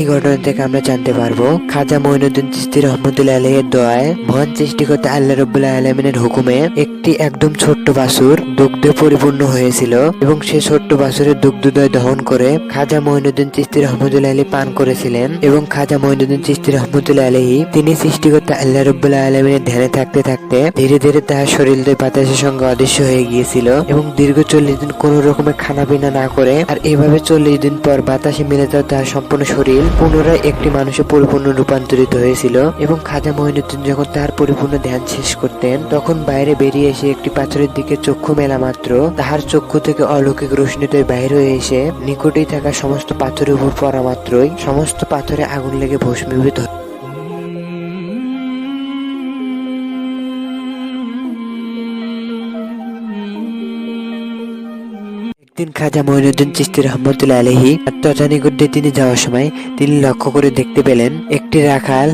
এই ঘটনা থেকে আমরা জানতে পারব, খাজা মঈনুদ্দিন চিস্তি রহমতুল্লাহ আলহের দোয়ায় মহান সৃষ্টিকর্তা আল্লাহ রবুল্লাহ আলমিনের হুকুমে একটি একদম ছোট্ট বাসুর দুগ্ধে পরিপূর্ণ হয়েছিল এবং সে ছোট্ট বাসুরের দুগ্ধদয় দহন করে খাজা মঈনুদ্দিন চিস্তি রহমতুল্লাহ আলী পান করেছিলেন এবং খাজা মঈনুদ্দিন চিস্তি রহমতুল্লাহ আলহী তিনি সৃষ্টিকর্তা আল্লাহ রবুল্লাহ আলমিনের ধ্যানে থাকতে থাকতে ধীরে ধীরে তাহার শরীর দুই বাতাসের সঙ্গে অদৃশ্য হয়ে গিয়েছিল এবং দীর্ঘ চল্লিশ দিন কোন রকমের খানা পিনা না করে আর এভাবে চল্লিশ দিন পর বাতাসে মিলে যাওয়া তার সম্পূর্ণ শরীর পুনরায় একটি মানুষে পরিপূর্ণ রূপান্তরিত হয়েছিল এবং খাজা মহিনুদ্দিন যখন তার পরিপূর্ণ ধ্যান শেষ করতেন তখন বাইরে বেরিয়ে এসে একটি পাথরের দিকে চক্ষু মেলা মাত্র। তাহার চক্ষু থেকে অলৌকিক রশ্মিতে বাইরে হয়ে এসে নিকটেই থাকা সমস্ত পাথরের উপর পড়া মাত্রই সমস্ত পাথরে আগুন লেগে ভস্মীভূত একদিন খাজা মঈনুদ্দিন চিস্তি রহমতুল্লাহ আলহী তথা নিকটে তিনি যাওয়ার সময় তিনি লক্ষ্য করে দেখতে পেলেন একটি রাখাল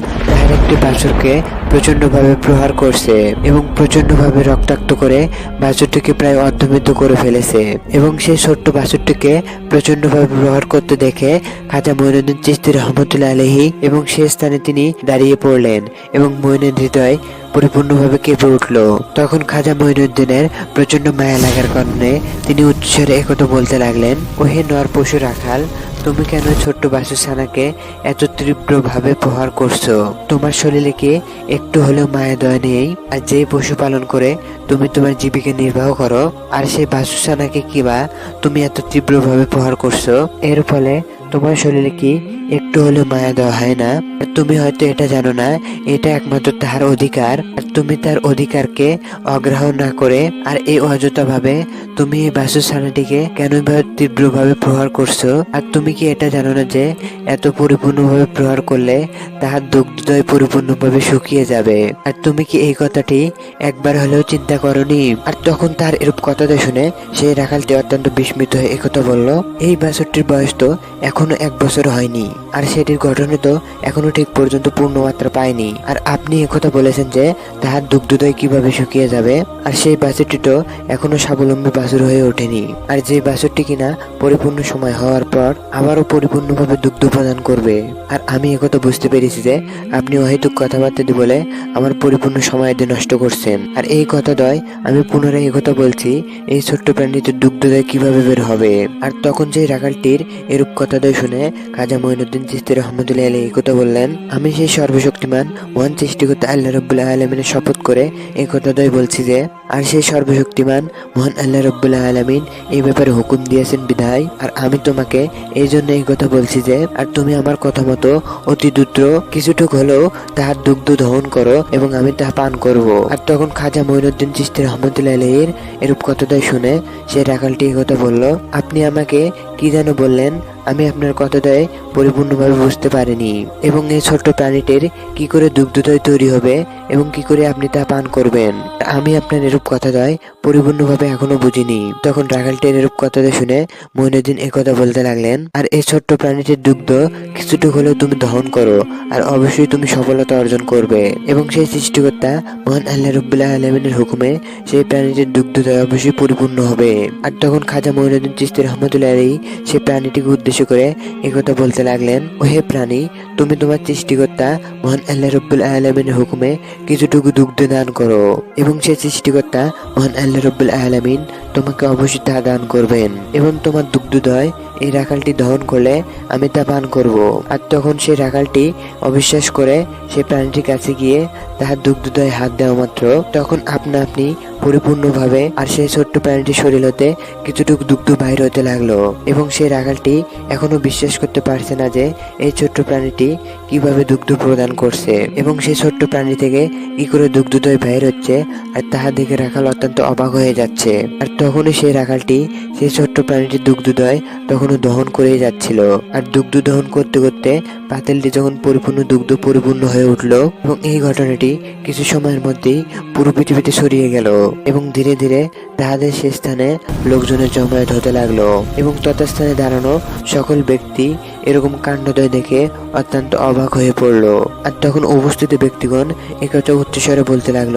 তার একটি বাছুরকে প্রচন্ডভাবে প্রহার করছে এবং প্রচন্ডভাবে রক্তাক্ত করে বাছুরটিকে প্রায় অর্ধমৃত করে ফেলেছে এবং সেই ছোট্ট বাছুরটিকে প্রচন্ডভাবে প্রহার করতে দেখে খাজা মঈনুদ্দিন চিস্তি রহমতুল্লাহ আলহী এবং সে স্থানে তিনি দাঁড়িয়ে পড়লেন এবং মঈনের হৃদয় পরিপূর্ণভাবে কেঁপে উঠল। তখন খাজা মঈনুদ্দিনের প্রচণ্ড মায়া লাগার কারণে তিনি উচ্চস্বরে একথা বলতে লাগলেন, ওহে নর পশু রাখাল তুমি কেন ছোট্ট বাসুসানাকে এত তীব্রভাবে প্রহার করছ? তোমার শরীরে কি একটু হলেও মায়া দয়া নেই? আর যে পশু পালন করে তুমি তোমার জীবিকা নির্বাহ করো, আর সেই বাসুসানাকে কিবা তুমি এত তীব্রভাবে প্রহার করছ? এর ফলে তোমার শরীরে কি একটু হলেও মায়া দেওয়া হয় না। তুমি হয়তো এটা জানো না, এটা একমাত্র তাহার অধিকার। আর তুমি তার অধিকারকে অগ্রহণ না করে আর এই অযথা ভাবে তুমি এই বাসস্থানটিকে কেন তীব্রভাবে প্রহার করছ? আর তুমি কি এটা জানো না যে এত পরিপূর্ণভাবে প্রহার করলে তাহার দুগ্ধদয় পরিপূর্ণভাবে শুকিয়ে যাবে? আর তুমি কি এই কথাটি একবার হলেও চিন্তা করনি? আর তখন তার এরূপ কথাটা শুনে সেই রাখালটি অত্যন্ত বিস্মিত হয়ে একথা বলল, এই বাছরটির বয়স তো এখনও এক বছর হয়নি। আর সেটির গঠনে তো এখনও ঠিক পর্যন্ত পূর্ণমাত্রা পায়নি। আর আপনি একথা বলেছেন যে তাহার দুগ্ধদয় কীভাবে শুকিয়ে যাবে, আর সেই বাছুরটি তো এখনও স্বাবলম্বী বাছুর হয়ে ওঠেনি। আর যে বাছুরটি কিনা পরিপূর্ণ সময় হওয়ার পর আবারও পরিপূর্ণভাবে দুগ্ধ প্রদান করবে। আর আমি একথা বুঝতে পেরেছি যে আপনি অহেতুক কথাবার্তা দিয়ে বলে আমার পরিপূর্ণ সময় দিয়ে নষ্ট করছেন। আর এই কথা দয় আমি পুনরায় একথা বলছি, এই ছোট্ট প্রাণীটির দুগ্ধদয় কীভাবে বের হবে? আর তখন সেই রাখালটির এরূপ কথা কথাদয় শুনে খাজা মঈনুদ্দিন চিস্তি রহমতুল্লাহ আলী একথা বললেন, আমি সেই সর্বশক্তিমান, মহান সৃষ্টিকর্তা আল্লাহ রব্বুল্লাহ আলমিনের শপথ করে এই কথাটাই বলছি যে, আর সেই সর্বশক্তিমান, মহান আল্লাহ রব্বুল্লাহ আলমিন এই ব্যাপারে হুকুম দিয়েছেন বিধায়, আর আমি তোমাকে এই জন্য এই কথা বলছি যে, আর তুমি আমার কথা মতো অতি দ্রুত কিছুটুক হলেও তাহার দুগ্ধ দহন করো এবং আমি তাহা পান করব। আর তখন খাজা মঈনুদ্দিন চিস্তি রহমতুল্লাহ আলহীর এরূপ কথাটাই শুনে সে রাখালটি এই কথা বলল, আপনি আমাকে কি যেন বললেন? আমি আপনার কথাটাই পরিপূর্ণভাবে বুঝতে পারেনি। এবং এই ছোট্ট প্রাণীটির কি করে দুগ্ধদয় তৈরি হবে এবং কি করে আপনি তা পান করবেন? আমি আপনার এরূপ কথাটাই পরিপূর্ণভাবে এখনও বুঝিনি। তখন রাখালটির এরূপ কথাটা শুনে মইনুদ্দিন একথা বলতে লাগলেন, আর এই ছোট্ট প্রাণীটির দুগ্ধ কিছুটুকু হলেও তুমি দহন করো, আর অবশ্যই তুমি সফলতা অর্জন করবে। এবং সেই সৃষ্টিকর্তা মহান আল্লাহ রব্বুল্লাহ আলমিনের হুকুমে সেই প্রাণীটির দুগ্ধদয় অবশ্যই পরিপূর্ণ হবে। আর তখন খাজা মইনুদ্দিন চিস্তি রহমতুল্লাহ আলী সেই প্রাণীটিকে উদ্দেশ্য করে একথা বলতে লাগলেন ও হে প্রাণী, তুমি তোমার সৃষ্টিকর্তা মহান আল্লাহ রব্বুল আলমিনের হুকুমে কিছুটুকু দুগ্ধ দান করো। এবং সেই সৃষ্টিকর্তা মহান আল্লাহ রব্বুল আলমিন তোমাকে অবশ্যই তা দান করবেন এবং তোমার দুগ্ধদয় এই রাখালটি দহন করলে আমি তা পান করব। আর তখন সেই রাখালটি অবিশ্বাস করে সেই প্রাণীটির কাছে গিয়ে তাহার দুগ্ধদয় হাত দেওয়া মাত্র। তখন আপনা আপনি পরিপূর্ণভাবে আর সেই ছোট্ট প্রাণীটির শরীর হতে কিছুটুকু দুগ্ধ বাইর হতে লাগল এবং সেই রাখালটি এখনও বিশ্বাস করতে পারছে না যে এই ছোট্ট প্রাণীটি কীভাবে দুগ্ধ প্রদান করছে এবং সেই ছোট্ট প্রাণী থেকে কি করে দুগ্ধদয় বাইর হচ্ছে আর তাহা দেখে রাখাল অত্যন্ত অবাক হয়ে যাচ্ছে। আর তখনই সেই রাখালটি সেই ছোট্ট প্রাণীটির দুগ্ধদয় তখনও দহন করে যাচ্ছিল। আর দুগ্ধ দহন করতে করতে পাতিলটি যখন পরিপূর্ণ দুগ্ধ পরিপূর্ণ হয়ে উঠল এবং এই ঘটনাটি কিছু সময়ের মধ্যেই পুরো পৃথিবীতে ছড়িয়ে গেল এবং ধীরে ধীরে তাহাদের সে স্থানে লোকজনের জমায়েত হতে লাগল এবং তথাস্থানে দাঁড়ানো সকল ব্যক্তি এরকম কাণ্ডদয় দেখে অত্যন্ত অবাক হয়ে পড়ল। আর তখন উপস্থিত ব্যক্তিগণ একথা উচ্চস্বরে বলতে লাগল,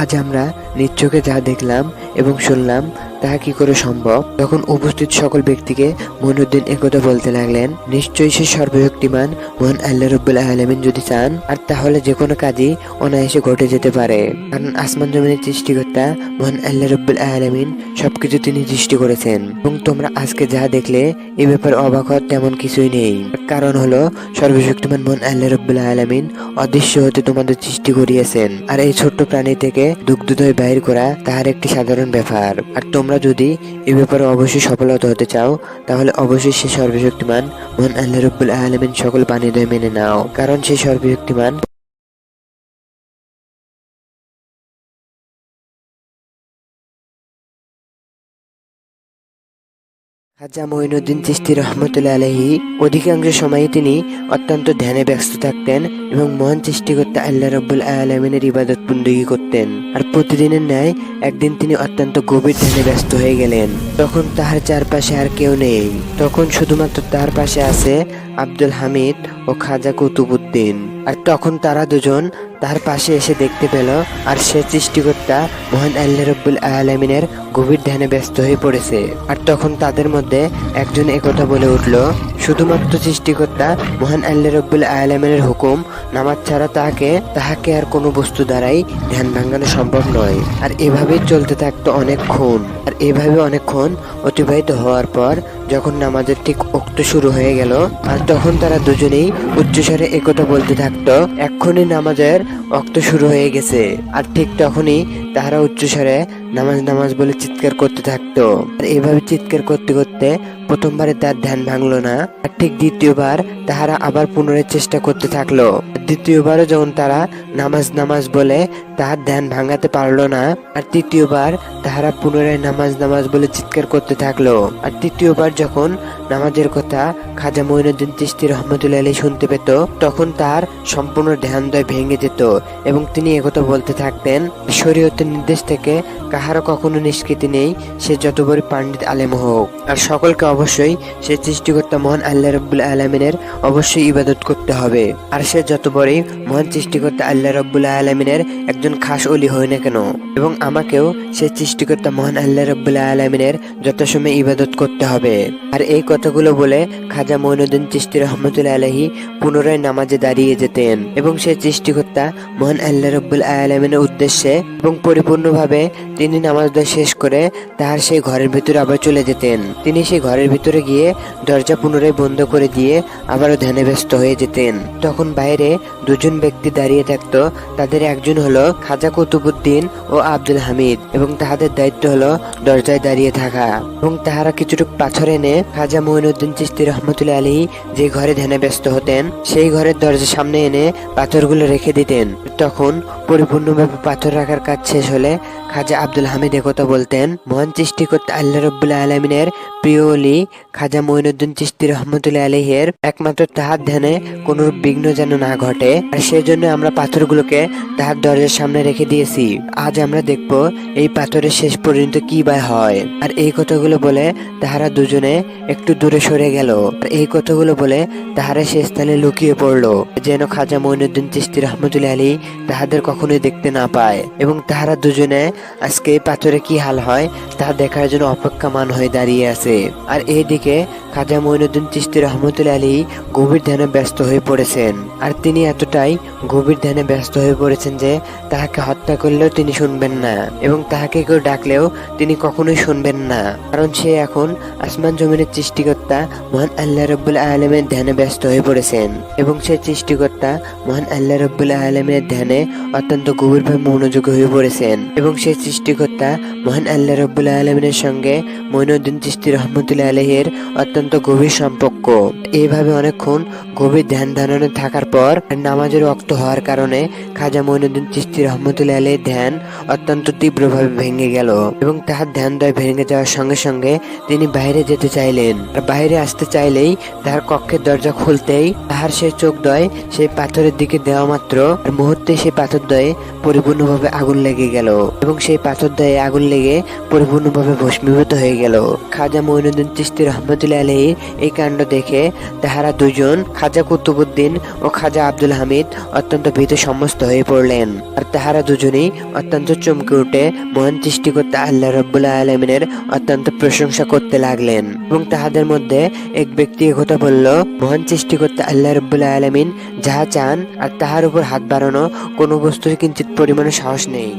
আজ আমরা নিচ্ছকে যা দেখলাম এবং শুনলাম তাহা কি করে সম্ভব? তখন উপস্থিত সকল ব্যক্তিকে মইনুদ্দিন একথা বলতে লাগলেন, নিশ্চয়ই সে সর্বশক্তিমান, মহান আল্লাহ রব্বুল আলমিন যদি চান, আর তাহলে যে কোনো কাজই অনায়াসে ঘটে যেতে পারে। কারণ আসমান জমিনের সৃষ্টিকর্তা, মহান আল্লাহ রব্বুল আলমিন সবকিছু তিনি সৃষ্টি করেছেন। এবং তোমরা আজকে যা দেখলে, এ ব্যাপারে অবাক হওয়ার তেমন কিছুই নেই। কারণ হলো, সর্বশক্তিমান, মহান আল্লাহ রব্বুল আলমিন অদৃশ্য হতে তোমাদের সৃষ্টি করিয়েছেন। আর এই ছোট্ট প্রাণী থেকে দুগ্ধদয় বাইর করা তাহার একটি সাধারণ ব্যাপার। আর তোমরা যদি এ ব্যাপারে অবশ্যই সফলতা হতে চাও, তাহলে অবশ্যই সে সর্বশক্তিমান, মহান আল্লাহ রব্বুল আলমিন সকল বাণীদয় মেনে নাও। কারণ সে সর্বশক্তিমান খাজা মঈনুদ্দিন চিস্তি রহমতুল্লা আলহী অধিকাংশ সময়ে তিনি অত্যন্ত ধ্যানে ব্যস্ত থাকতেন এবং মহান সৃষ্টিকর্তা আল্লাহ রব্বুল আলমিনের ইবাদত বন্দুকি করতেন। আর প্রতিদিনের ন্যায় একদিন তিনি অত্যন্ত গভীর ধ্যানে ব্যস্ত হয়ে গেলেন। তখন তাহার চারপাশে আর কেউ নেই। তখন শুধুমাত্র তার পাশে আছে আব্দুল হামিদ ও খাজা কুতুবুদ্দিন আর তখন তারা দুজন তার পাশে এসে দেখতে পেল, আর সে সৃষ্টিকর্তা মহান আল্লাহ রব্বুল আলমিনের গভীর ধ্যানে ব্যস্ত হয়ে পড়েছে। আর তখন তাদের মধ্যে একজন একথা বলে উঠল শুধুমাত্র সৃষ্টিকর্তা মহান আল্লাহ রব্বুল আলমিনের হুকুম, নামাজ ছাড়া তাকে তাহাকে আর কোনো বস্তু দ্বারাই ধ্যান ভাঙানো সম্ভব নয়। আর এভাবেই চলতে থাকতো অনেকক্ষণ আর এভাবে অনেকক্ষণ অতিবাহিত হওয়ার পর যখন নামাজের ঠিক উক্ত শুরু হয়ে গেল, আর তখন তারা দুজনেই উচ্চস্বরে একথা বলতে থাকতো, এক্ষুনি নামাজের অক্ত শুরু হয়ে গেছে। আর ঠিক তখনই তাহারা উচ্চস্বরে নামাজ নামাজ বলে চিৎকার করতে থাকতো। আর এভাবে চিৎকার করতে করতে প্রথমবারে তার ধ্যান ভাঙলো না, আর ঠিক দ্বিতীয়বার তাহারা আবার পুনরায় চেষ্টা করতে থাকল। দ্বিতীয়বারও যখন তারা নামাজ নামাজ বলে তাহার ধ্যান ভাঙাতে পারল না, আর তৃতীয়বার তাহারা পুনরায় নামাজ নামাজ বলে চিৎকার করতে থাকল। আর তৃতীয়বার যখন নামাজের কথা খাজা মঈনুদ্দিন চিস্তি রহমতুল্লাহ আলী শুনতে পেত, তখন তার সম্পূর্ণ ধ্যানদয় ভেঙে যেত এবং তিনি একথা বলতে থাকতেন, শরীয়তের নির্দেশ থেকে কাহারও কখনো নিষ্কৃতি নেই, সে যত বড় পাণ্ডিত আলেম হোক। আর সকলকে অবশ্যই সে সৃষ্টিকর্তা মহান আল্লাহ রব্বুল আলমিনের অবশ্যই ইবাদত করতে হবে। আর সে যত বড়ই মহান সৃষ্টিকর্তা আল্লাহ রব্বুল আলমিনের একজন খাস অলি হয় না কেন? এবং আমাকেও সে সৃষ্টিকর্তা মহান আল্লাহ রব্বুল আলমিনের যথাসময় ইবাদত করতে হবে। আর এই কথাগুলো বলে খাজা মঈনুদ্দিন চিস্তি রহমতুল্লাহ আলহী পুনরায় নামাজে দাঁড়িয়ে যেতেন। এবং সে সৃষ্টিকর্তা মহান আল্লাহ রব্বুল আলমিনের উদ্দেশ্যে এবং পরিপূর্ণভাবে তিনি নামাজটা শেষ করে তাহার সেই ঘরের ভিতরে আবার চলে যেতেন। তিনি সেই ঘরের ভিতরে গিয়ে দরজা পুনরায় বন্ধ করে দিয়ে আবারও ধ্যানে ব্যস্ত হয়ে যেতেন। তখন বাইরে দুজন ব্যক্তি দাঁড়িয়ে থাকতো। তাদের একজন হলো খাজা কুতুবুদ্দিন ও আব্দুল হামিদ এবং তাহাদের দায়িত্ব হলো দরজায় দাঁড়িয়ে থাকা এবং তাহারা কিছুটুকু পাথর এনে খাজা মঈনুদ্দিন চিস্তি রহমতুল্লাহ আলী যে ঘরে ধ্যানে ব্যস্ত হতেন, সেই ঘরের দরজার সামনে এনে পাথরগুলো রেখে দিতেন। তখন পরিপূর্ণভাবে পাথর রাখার কাজ শেষ হলে খাজা আব্দুল হামিদ একথা বলতেন, মহান সৃষ্টিকর্তা আল্লাহ রব্বুল্লাহ আলমিনের অলি খাজা মঈনুদ্দিন চিস্তি রহমতুল্লাহ আলহের একমাত্র তাহার ধ্যানে কোনো বিঘ্ন যেন না ঘটে। আর সেজন্য আমরা পাথরগুলোকে তাহার দরজার সামনে রেখে দিয়েছি। আজ আমরা দেখব এই পাথরের শেষ পর্যন্ত কি বা হয়। আর এই কথাগুলো বলে তাহারা দুজনে একটু দূরে সরে গেল। আর এই কথাগুলো বলে তাহারা সে স্থানে লুকিয়ে পড়ল, যেন খাজা মঈনুদ্দিন চিস্তি রহমতুল্লাহ আলী তাহাদের কখনোই দেখতে না পায়। এবং তাহারা দুজনে আজকে এই পাথরে কি হাল হয় তাহা দেখার জন্য অপেক্ষামান হয়ে দাঁড়িয়ে আছে। আর এইদিকে খাজা মঈনুদ্দিন চিস্তি রহমতুল্লাহ আলী গভীর ধ্যানে ব্যস্ত হয়ে পড়েছেন। আর তিনি এতটাই গভীর ধ্যানে ব্যস্ত হয়ে পড়েছেন যে তাহাকে হত্যা করলেও তিনি শুনবেন না এবং তাহাকে কেউ ডাকলেও তিনি কখনোই শুনবেন না। কারণ সে এখন আসমান জমিনের সৃষ্টিকর্তা, মহান আল্লাহ রব্বুল আলমের ধ্যানে ব্যস্ত হয়ে পড়েছেন। এবং সে সৃষ্টিকর্তা, মহান আল্লাহ রব্বুল আলমের ধ্যানে অত্যন্ত গভীরভাবে মনোযোগী হয়ে পড়েছেন। এবং সে সৃষ্টিকর্তা, মহান আল্লাহ রব্বুল আলমিনের সঙ্গে মঈনুদ্দিন চিস্তি রহমতুল্লাহ আলহের অত্যন্ত গভীর সম্পর্ক। এইভাবে অনেকক্ষণ গভীর ধ্যান ধারণে থাকার পর নামাজের রক্ত হওয়ার কারণে খাজা মঈনুদ্দিন চিস্তি রহমতুল্লাহ আলহের ধ্যান অত্যন্ত তীব্রভাবে ভেঙে গেল এবং তাহার ধ্যান দয় ভেঙে যাওয়ার সঙ্গে সঙ্গে তিনি বাইরে যেতে চাইলেন। বাইরে আসতে চাইলেই তাহার কক্ষের দরজা খুলতেই তাহার সেই চোখ দয় সেই পাথরের দিকে দেওয়া মাত্র মুহূর্তে সেই পাথর দয়ে পরিপূর্ণভাবে আগুন লেগে গেল এবং সেই পাথর দয়ে আগুন লেগে পরিপূর্ণভাবে ভস্মীভূত হয়ে গেল। খাজা মঈনুদ্দিন চিস্তি রহমতুল্লাহ আলহী এই কাণ্ড দেখে তাহারা দুজন খাজা কুতুবুদ্দিন ও খাজা আব্দুল হামিদ অত্যন্ত ভীত সমস্ত হয়ে পড়লেন। আর তাহারা দুজনেই অত্যন্ত চমকে উঠে মহান সৃষ্টিকর্তা আল্লাহ রব্বুল্লাহ আলমিনের অত্যন্ত প্রশংসা করতে লাগলেন এবং তাহাদের মধ্যে এক ব্যক্তি কথা বলল মহান সৃষ্টিকর্তা আল্লাহ রব্বুল্লাহ আলমিন যাহা চান আর তাহার উপর হাত বাড়ানো কোনো বস্তুর কিঞ্চিত পরিমাণে সাহস নেই।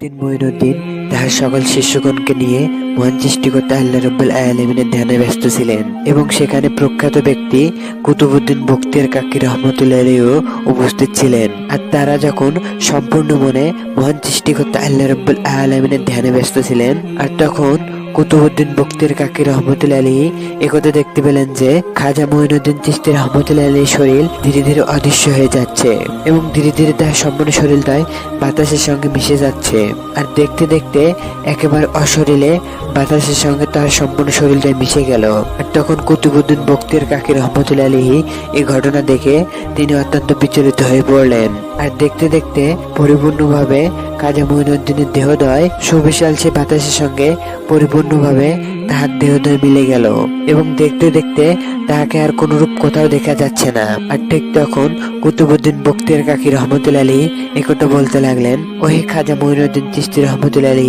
একদিন তাহার সকল শিষ্যগণকে নিয়ে মহান সৃষ্টিকর্তা আল্লাহ রব্বুল আলমিনের ধ্যানে ব্যস্ত ছিলেন এবং সেখানে প্রখ্যাত ব্যক্তি কুতুবুদ্দিন বক্তিয়ার কাকি রহমতুল্লাহ উপস্থিত ছিলেন। আর তারা যখন সম্পূর্ণ মনে মহান সৃষ্টিকর্তা আল্লাহ রব্বুল আলমিনের ধ্যানে ব্যস্ত ছিলেন, আর তখন কুতুবুদ্দিন বক্তের কাকি রহমতুল্লা আলী একথা দেখতে পেলেন যে খাজা মঈনুদ্দিন চিস্তি রহমতুল্লা আলীর শরীর ধীরে ধীরে অদৃশ্য হয়ে যাচ্ছে এবং ধীরে ধীরে তার সম্পূর্ণ শরীরটাই বাতাসের সঙ্গে মিশে যাচ্ছে। আর দেখতে দেখতে একেবারে অশরীরে বাতাসের সঙ্গে তার সম্পূর্ণ শরীরটাই মিশে গেল। আর তখন কুতুবুদ্দিন বক্তের কাকি রহমতুল্লা আলী এই ঘটনা দেখে তিনি অত্যন্ত বিচলিত হয়ে পড়লেন। আর দেখতে দেখতে পরিপূর্ণভাবে কাজা মঈনুদ্দিনের দেহদয় সুবিশাল সে বাতাসের সঙ্গে পরিপূর্ণভাবে তাহার দেহদয় মিলে গেল এবং দেখতে দেখতে তাহাকে আর কোন রূপ কোথাও দেখা যাচ্ছে না। আর ঠিক তখন কুতুবুদ্দিন বক্তিয়ার কাকি রহমতুল আলী একথা বলতে লাগলেন, ওহে খাজা মঈনুদ্দিন চিস্তি রহমতুল আলী,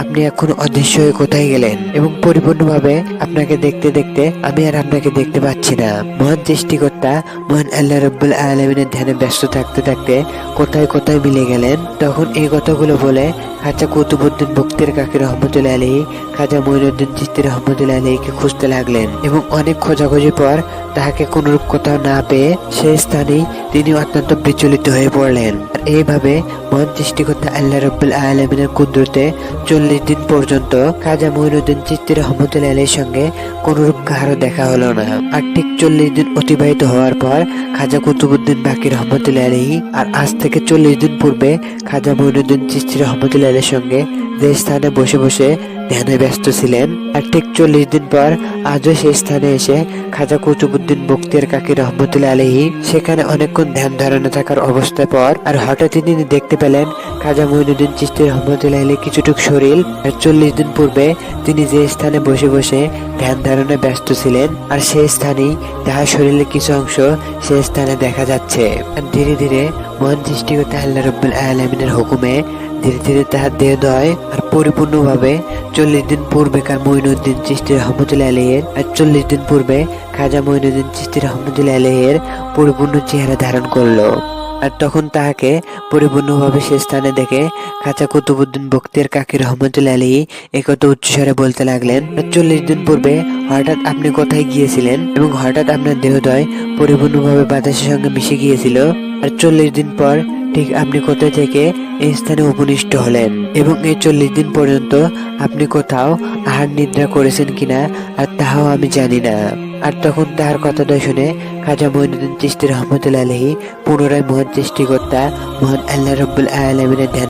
আপনি এখন অদৃশ্য হয়ে কোথায় গেলেন? এবং পরিপূর্ণভাবে আপনাকে দেখতে দেখতে আমি আর আপনাকে দেখতে পাচ্ছি না। মহান সৃষ্টিকর্তা, মহান আল্লাহ রব্বুল আলমিনের ধ্যানে ব্যস্ত থাকতে থাকতে কোথায় কোথায় মিলে গেলেন? তখন এই কথাগুলো বলে খাজা কুতুবুদ্দিন বক্তের কাকি রহমতুল্লাহ আলী, খাজা মঈনুদ্দিন চিস্তি রহমতুল্লাহ আলীকে খুঁজতে লাগলেন এবং অনেক খোঁজাখুঁজি পর তাহাকে কোনরূপ কোথাও না পেয়ে সেই স্থানেই তিনি অত্যন্ত বিচলিত হয়ে পড়লেন। আর এইভাবে মহান সৃষ্টিকর্তা আল্লাহ রব্বুল আলমিনের কুদরতে চল্লিশ দিন পর্যন্ত খাজা মহিনুদ্দিন চিস্তি রহমতুল্লাহ আলীর সঙ্গে কোনরূপ কাহারও দেখা হলো না। আর ঠিক চল্লিশ দিন অতিবাহিত হওয়ার পর খাজা কুতুবুদ্দিন বাকি রহমতুল্লাহ আলী আর আজ থেকে চল্লিশ দিন পূর্বে খাজা মহিনুদ্দিন চিস্তি রহমতুল্লাহ আলীর সঙ্গে যে স্থানে বসে বসে ধ্যানে ব্যস্ত ছিলেন। আর ঠিক চল্লিশ দিন পর আজও সেই স্থানে এসে খাজা কুতুবুদ্দিন বক্তিয়ার কাকি রহমতুল্লাহ আলহী সেখানে অনেকক্ষণ ধ্যান ধারণে থাকার অবস্থা পর আর হঠাৎ তিনি দেখতে পেলেন খাজা মঈনুদ্দিন চিস্তি রহমতুল্লাহ আলী কিছুটুক শরীর। আর চল্লিশ দিন পূর্বে তিনি যে স্থানে বসে বসে ধ্যান ধারণে ব্যস্ত ছিলেন, আর সেই স্থানেই তাহার শরীরের কিছু অংশ সেই স্থানে দেখা যাচ্ছে। আর ধীরে ধীরে মহান সৃষ্টিকর্তা আল্লাহ রব্বুল আলমিনের হুকুমে ধীরে ধীরে তাহার দেহ দয় আর পরিপূর্ণভাবে চল্লিশ দিন পূর্বেকার মঈনুদ্দিন চিস্তি রহমতুল্লাহ আলহের আর চল্লিশ দিন পূর্বে খাজা মঈনুদ্দিন চিস্তি রহমতুল্লাহ আলহের পরিপূর্ণ চেহারা ধারণ করল। আর তখন তাহাকে পরিপূর্ণভাবে সে স্থানে দেখে খাজা কুতুবুদ্দিন বক্তের কাকি রহমতুল্লাহ আলী একত উচ্চস্বরে বলতে লাগলেন, চল্লিশ দিন পূর্বে হঠাৎ আপনি কোথায় গিয়েছিলেন এবং হঠাৎ আপনার দেহদয় পরিপূর্ণভাবে বাতাসের সঙ্গে মিশে গিয়েছিল? আর চল্লিশ দিন পর ঠিক আপনি কোথায় থেকে এই স্থানে উপনিষ্ঠ হলেন? এবং এই চল্লিশ দিন পর্যন্ত আপনি কোথাও আহার নিদ্রা করেছেন কিনা আর তাহাও আমি জানি না। আর তখন তাহার কথাটা শুনে খাজা মঈনুদ্দিন চিস্তি রহমতুল্লাহ আলহী পুনরায় মহান সৃষ্টিকর্তা, মহান আল্লাহ রব্বুল আলমিনের ধ্যান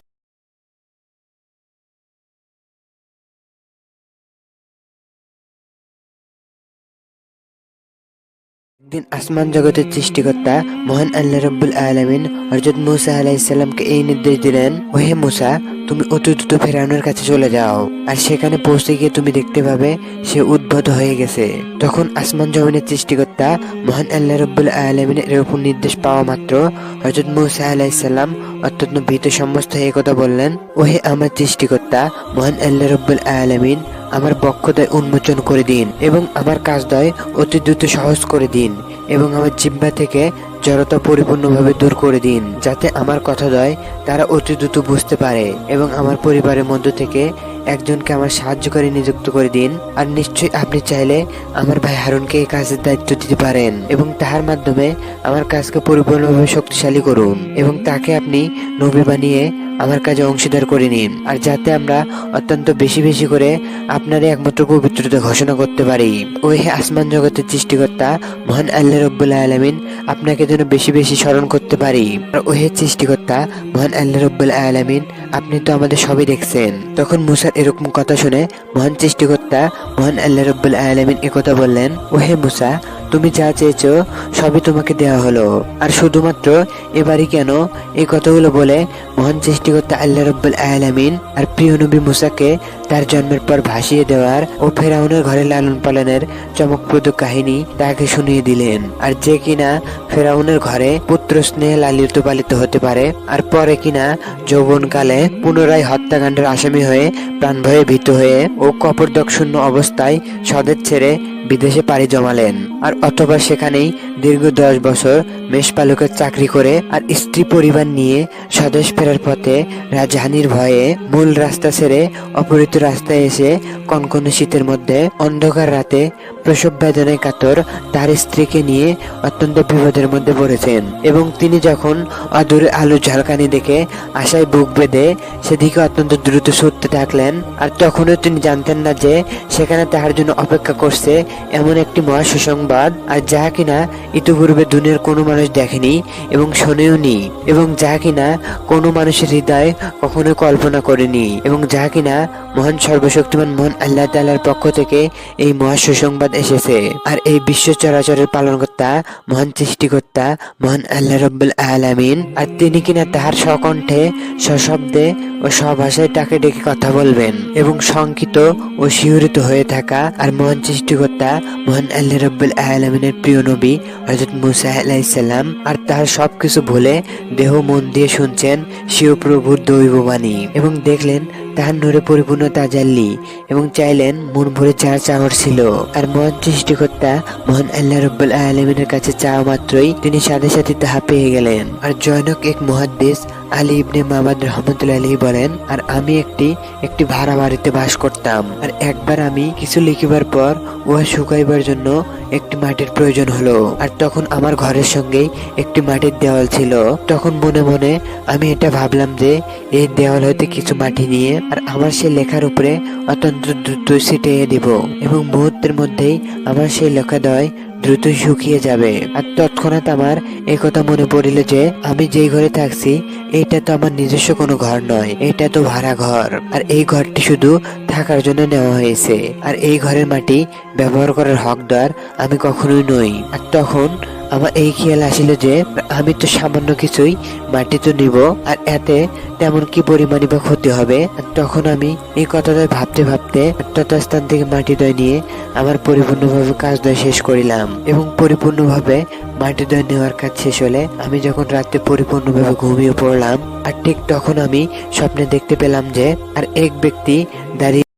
একদিন আসমান জগতের সৃষ্টিকর্তা, মহান আল্লাহ রব্বুল আলমিন হরজত মুসা আলাইসাল্লামকে এই নির্দেশ দিলেন, ওহে মুসা, তুমি অতি দ্রুত ফেরাউনের কাছে চলে যাও, আর সেখানে পৌঁছে গিয়ে তুমি দেখতে পাবে সে উদ্ভূত হয়ে গেছে। তখন আসমান জমিনের সৃষ্টিকর্তা, মহান আল্লাহ রব্বুল আলমিনের এর উপর নির্দেশ পাওয়া মাত্র হরজত মুসা আলাইসাল্লাম অত্যন্ত ভীত সমস্ত হয়ে কথা বললেন, ওহে আমার সৃষ্টিকর্তা, মহান আল্লাহ রব্বুল আলমিন আমার বক্ষদয় উন্মোচন করে দিন এবং আমার কাজদয় অতি দ্রুত সহজ করে দিন এবং আমার জিব্বা থেকে জড়তা পরিপূর্ণভাবে দূর করে দিন, যাতে আমার কথা দয় তারা অতি দ্রুত বুঝতে পারে এবং আমার পরিবারের মধ্য থেকে একজনকে আমার সাহায্যকারী নিযুক্ত করে দিন। আর নিশ্চয়ই আপনি চাইলে আমার ভাই হারুনকে এই কাজের দায়িত্ব দিতে পারেন এবং তাহার মাধ্যমে আমার কাজকে পরিপূর্ণভাবে শক্তিশালী করুন এবং তাকে আপনি নবী বানিয়ে আমার কাজে অংশীদার করে নিন, আর যাতে আমরা অত্যন্ত বেশি বেশি করে আপনারই একমাত্র পবিত্রতা ঘোষণা করতে পারি। ওই আসমান জগতের সৃষ্টিকর্তা, মহান আল্লাহ রব্বুল্লাহ আলমিন, আপনাকে যেন বেশি বেশি স্মরণ করতে পারি। আর ওই সৃষ্টিকর্তা, মহান আল্লাহ রব্বুল্লাহ আলমিন আপনি তো আমাদের সবই দেখছেন। তখন মুসার এরকম কথা শুনে মহান সৃষ্টিকর্তা, মহান আল্লাহ রব্বুল আলমিন একথা বললেন, ওহে মুসা, তুমি যা চেয়েছ সবই তোমাকে দেওয়া হলো। আর শুধুমাত্র এবারই কেন এই কথাগুলো বলে মহান সৃষ্টিকর্তা আল্লাহ রব্বুল আলমিন আর প্রিয় নবী মুসাকে তার জন্মের পর ভাসিয়ে দেওয়ার ও ফেরাউনের ঘরে লালন পালনের চমকপ্রদ কাহিনী তাকে শুনিয়ে দিলেন। আর যে কিনা ফেরাউনের ঘরে পুত্র স্নেহে লালিত পালিত হতে পারে, আর পরে কিনা যৌবনকালে পুনরায় হত্যাকাণ্ডের আসামি হয়ে প্রাণ ভয়ে ভীত হয়ে ও কপরদক শূন্য অবস্থায় সদের ছেড়ে বিদেশে পাড়ি জমালেন। আর অথবা সেখানেই দীর্ঘ দশ বছর মেষপালকের চাকরি করে আর স্ত্রী পরিবার নিয়ে স্বদেশ ফেরার পথে রাজধানীর ভয়ে মূল রাস্তা ছেড়ে অপরিত রাস্তায় এসে কনকনে শীতের মধ্যে অন্ধকার রাতে প্রসব বেদনায় কাতর তার স্ত্রীকে নিয়ে অত্যন্ত বিপদের মধ্যে পড়েছেন। এবং তিনি যখন অদূরে আলু ঝলকানি দেখে আশায় বুক বেঁধে সেদিকে অত্যন্ত দ্রুত ছুটতে থাকলেন, আর তখনও তিনি জানতেন না যে সেখানে তাহার জন্য অপেক্ষা করছে এমন একটি মহা সুসংবাদ আর যা কিনা ইতিপূর্বে দুনিয়ার কোনো মানুষ দেখেনি এবং শোনেও নি, এবং যা কিনা কোনো মানুষের হৃদয় কখনো কল্পনা করেনি, এবং যা কিনা মহান সর্বশক্তিমান মহান আল্লাহ তাআলার পক্ষ থেকে এই মহা সুসংবাদ এসেছে। আর এই বিশ্ব চরাচরের পালনকর্তা, মহান সৃষ্টিকর্তা, মহান আল্লাহ রব্বুল আলামিন, আর তিনি কিনা তাহার স্বকণ্ঠে, সশব্দে ও স্বভাষায় তাকে ডেকে কথা বলবেন, এবং শঙ্কিত ও শিহরিত হয়ে থাকা আর মহান সৃষ্টিকর্তা মহান আল্লাহ রব্বুল আলমিনের প্রিয় নবী হজরত মুসা আলাইসাল্লাম আর তার সবকিছু ভুলে দেহ, মন দিয়ে শুনছেন শিও প্রভুর দৈববাণী। এবং দেখলেন তাহার নূরে পরিপূর্ণ তাজাল্লি, এবং চাইলেন মন ভরে যা চাওয়ার ছিল। আর মহান সৃষ্টিকর্তা, মহান আল্লাহ রব্বুল আলমিনের কাছে চাওয়া মাত্রই তিনি সাথে সাথে তাহা পেয়ে গেলেন। আর জয়নক এক মহাদ্দেশ আলী ইবনে মামাদ রহমতুল্লাহ আলী বলেন, আর আমি একটি একটি ভাড়া বাড়িতে বাস করতাম। আর একবার আমি কিছু লিখিবার পর উহা শুকাইবার জন্য একটি মাটির প্রয়োজন হলো। আর তখন আমার ঘরের সঙ্গেই একটি মাটির দেওয়াল ছিল। তখন মনে মনে আমি এটা ভাবলাম যে, এই দেওয়াল হইতে কিছু মাটি নিয়ে, আর আমার সেই লেখার উপরে অত্যন্ত দ্রুত ছিটিয়ে দিব। এবং মুহূর্তের মধ্যেই আমার সেই লেখা লেখাদয় দ্রুত শুকিয়ে যাবে। আর তৎক্ষণাৎ আমার একথা মনে পড়িল যে, আমি যেই ঘরে থাকছি, এটা তো আমার নিজস্ব কোনো ঘর নয়, এটা তো ভাড়া ঘর। আর এই ঘরটি শুধু থাকার জন্য নেওয়া হয়েছে। আর এই ঘরের মাটি ব্যবহার করার হকদার আমি কখনোই নই। আর তখন আমার এই খেয়াল আসিল যে, আমি তো সামান্য কিছুই মাটি তো নিব, আর এতে তেমন কি পরিমাণই বা ক্ষতি হবে? তখন আমি এই কথাটা ভাবতে ভাবতে তথাস্থান থেকে মাটি দয় নিয়ে আমার পরিপূর্ণভাবে কাজ দয় শেষ করিলাম। এবং পরিপূর্ণভাবে মাটি দয় নেওয়ার কাজ শেষ হলে আমি যখন রাতে পরিপূর্ণভাবে ঘুমিয়ে পড়লাম, আর ঠিক তখন আমি স্বপ্নে দেখতে পেলাম যে, আর এক ব্যক্তি দাঁড়িয়ে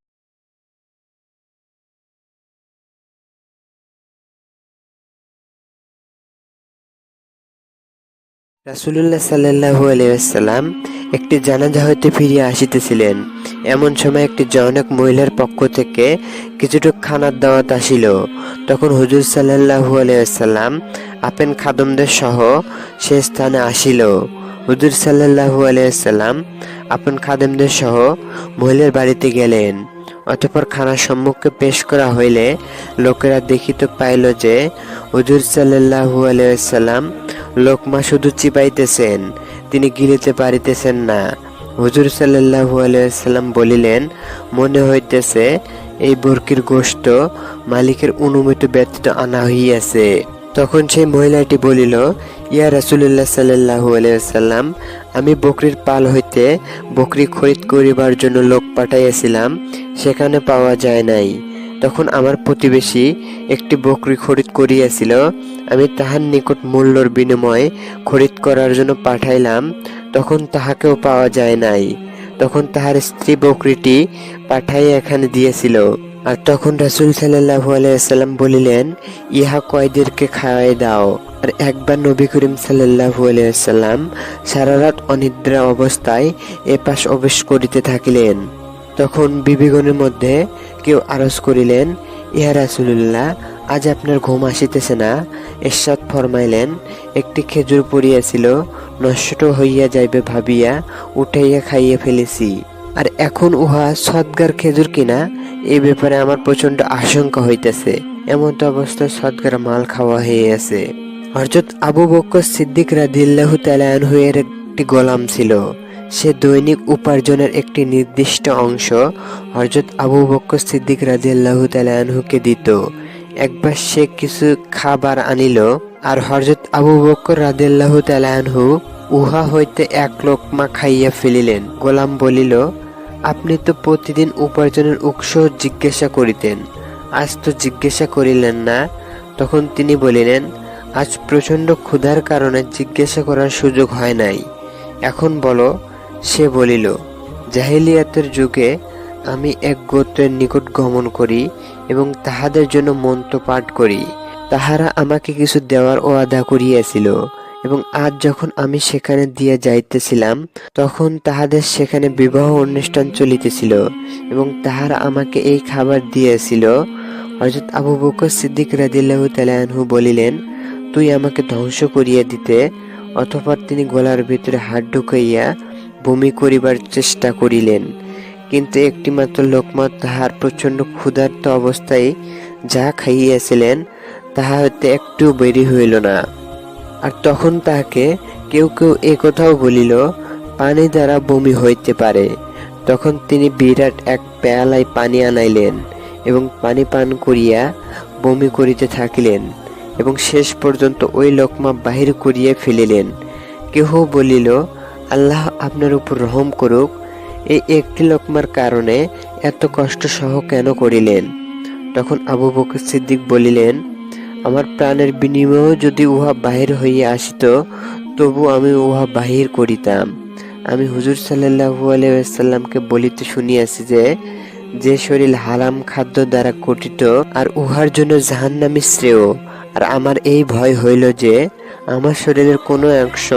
রাসুলুল্লাহ সাল্লাহু আলাইসাল্লাম একটি জানাজা হইতে ফিরিয়া আসিতেছিলেন। এমন সময় একটি জনক মহিলার পক্ষ থেকে কিছুটা খানার দাওয়াত আসিল। তখন হুজুর সাল্লাহু আলাইসাল্লাম আপেন খাদমদের সহ সে স্থানে আসিল। হুজুর সাল্লাহু আলাইসাল্লাম আপন খাদেমদের সহ মহিলার বাড়িতে গেলেন। অতঃপর খানার সম্মুখে পেশ করা হইলে লোকেরা দেখিত পাইল যে হুজুর সাল্লাহু আলাইসাল্লাম লোকমা শুধু চিপাইতেছেন তিনি গিলিতে পারিতেছেন না। হুজুর সাল্লাহু আলাইসাল্লাম বলিলেন, মনে হইতেছে এই বর্কির গোষ্ঠ মালিকের অনুমতি ব্যতীত আনা হইয়াছে। তখন সেই মহিলাটি বলিল ইয়া রাসুল্লাহ সাল্লাহু আলাইসাল্লাম আমি বকরির পাল হইতে বকরি খরিদ করিবার জন্য লোক পাঠাইয়াছিলাম, সেখানে পাওয়া যায় নাই। তখন আমার প্রতিবেশী একটি বকরি খরিদ করিয়াছিল, আমি তাহার নিকট মূল্যর বিনিময়ে খরিদ করার জন্য পাঠাইলাম, তখন তাহাকেও পাওয়া যায় নাই। তখন তাহার স্ত্রী বকরিটি পাঠাইয়া এখানে দিয়েছিল। আর তখন রাসুল সাল্লাহু আলাইসাল্লাম বলিলেন, ইহা কয়দেরকে খাওয়াই দাও? আর একবার নবী করিম সাল্লাহু আলাইসাল্লাম সারা রাত অনিদ্রা অবস্থায় এপাশ অবেশ করিতে থাকিলেন। তখন বিবিগণের মধ্যে কেউ আরজ করিলেন ইহা রাসুল্লাহ আজ আপনার ঘুম আসিতেছে না। এরশাদ ফরমাইলেন, একটি খেজুর পড়িয়াছিল, নষ্ট হইয়া যাইবে ভাবিয়া, উঠাইয়া খাইয়া ফেলেছি। আর এখন উহা সদগার খেজুর কিনা, এ ব্যাপারে আমার প্রচণ্ড আশঙ্কা হইতেছে। এমন তো অবস্থায় সদগার মাল খাওয়া হয়ে আছে। হরজত আবু বক্কর সিদ্দিক রাদিল্লাহু তালানহু এর একটি গোলাম ছিল। সে দৈনিক উপার্জনের একটি নির্দিষ্ট অংশ হরজত আবু বক্কর সিদ্দিক রাদিয়াল্লাহু তালানহুকে দিত। একবার সে কিছু খাবার আনিল আর হরজত আবু বক্কর রাদিয়াল্লাহু তালানহু উহা হইতে এক লোকমা খাইয়া ফেলিলেন। গোলাম বলিল আপনি তো প্রতিদিন উপার্জনের উৎস জিজ্ঞাসা করিতেন। আজ তো জিজ্ঞাসা করিলেন না। তখন তিনি বলিলেন, আজ প্রচণ্ড ক্ষুধার কারণে জিজ্ঞাসা করার সুযোগ হয় নাই। এখন বলো। সে বলিল, জাহিলিয়াতের যুগে আমি এক গোত্রের নিকট গমন করি এবং তাহাদের জন্য মন্ত্র পাঠ করি। তাহারা আমাকে কিছু দেওয়ার ওয়াদা করিয়াছিল। এবং আজ যখন আমি সেখানে দিয়ে যাইতেছিলাম, তখন তাহাদের সেখানে বিবাহ অনুষ্ঠান চলিতেছিল এবং তাহারা আমাকে এই খাবার দিয়েছিল। হযরত আবু বকর সিদ্দিক রাদিল্লাহু তালানহু বলিলেন, তুই আমাকে ধ্বংস করিয়া দিতে, অথবা তিনি গলার ভিতরে হাত ঢুকাইয়া বমি করিবার চেষ্টা করিলেন। কিন্তু একটিমাত্র লোকমা তাহার প্রচণ্ড ক্ষুধার্ত অবস্থায় যা খাইয়াছিলেন, তাহা হইতে একটু বেরি হইল না। আর তখন তাহাকে কেউ কেউ এ কথাও বলিল, পানি দ্বারা বমি হইতে পারে। তখন তিনি বিরাট এক পেয়ালায় পানি আনাইলেন এবং পানি পান করিয়া বমি করিতে থাকিলেন এবং শেষ পর্যন্ত ওই লোকমা বাহির করিয়া ফেলিলেন। কেহ বলিল, আল্লাহ আপনার উপর রহম করুক, এই একটি লোকমার কারণে এত কষ্ট সহ কেন করিলেন? তখন আবু বকর সিদ্দিক বলিলেন আমার প্রাণের বিনিময়েও যদি উহা বাহির হইয়া আসিত, তবু আমি উহা বাহির করিতাম। আমি হুজুর সাল্লাহু আলাইসাল্লামকে বলিতে শুনিয়াছি যে যে শরীর হারাম খাদ্য দ্বারা গঠিত, আর উহার জন্য জাহান্নামি শ্রেয়। আর আমার এই ভয় হইল যে, আমার শরীরের কোনো অংশ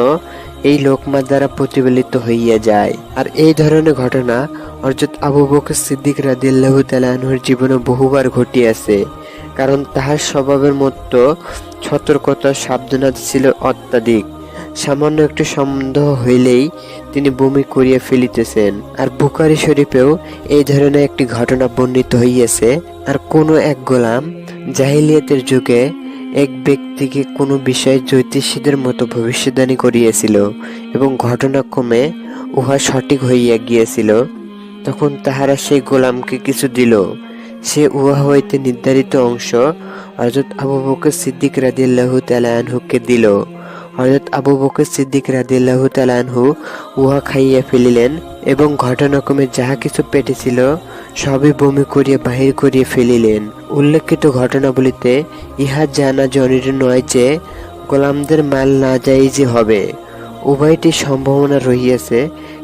এই লোকমা দ্বারা প্রতিফলিত হইয়া যায়। আর এই ধরনের ঘটনা অর্থাৎ আবু বকর সিদ্দিক রাদিল্লাহু তালাহুর জীবনে বহুবার ঘটিয়াছে। কারণ তাহার স্বভাবের মতো সতর্কতা, সাবধানতা ছিল অত্যাধিক। সামান্য একটু সন্দেহ হইলেই তিনি বমি করিয়া ফেলিতেছেন। আর বুকারি শরীফেও এই ধরনের একটি ঘটনা বর্ণিত হইয়াছে। আর কোনো এক গোলাম জাহিলিয়াতের যুগে এক ব্যক্তিকে কোনো বিষয়ে জ্যোতিষীদের মতো ভবিষ্যদ্বাণী করিয়াছিল এবং ঘটনাক্রমে উহা সঠিক হইয়া গিয়েছিল, তখন তাহারা সেই গোলামকে কিছু দিল। সে উহা হইতে নির্ধারিত অংশ হজরত আবু বকর সিদ্দিক রাদিল্লাহু তালানহুকে দিল। হজরত আবু বকর সিদ্দিক রাদিল্লাহু তালানহু উহা খাইয়া ফেলিলেন এবং ঘটনাক্রমে যাহা কিছু পেটে ছিল সবই বমি করিয়া বাহির করিয়া ফেলিলেন। উল্লেখিত ঘটনাবলিতে ইহা জানা জনির নয় যে গোলামদের মাল না যাই যে হবে। উভয়টি সম্ভাবনা রহিয়াছে,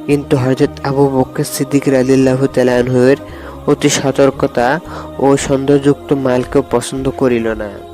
কিন্তু হজরত আবু বকর সিদ্দিক রাদিল্লাহু তালানহুয়ের অতি সতর্কতা ও সন্দেহযুক্ত মালকেও পছন্দ করিল না।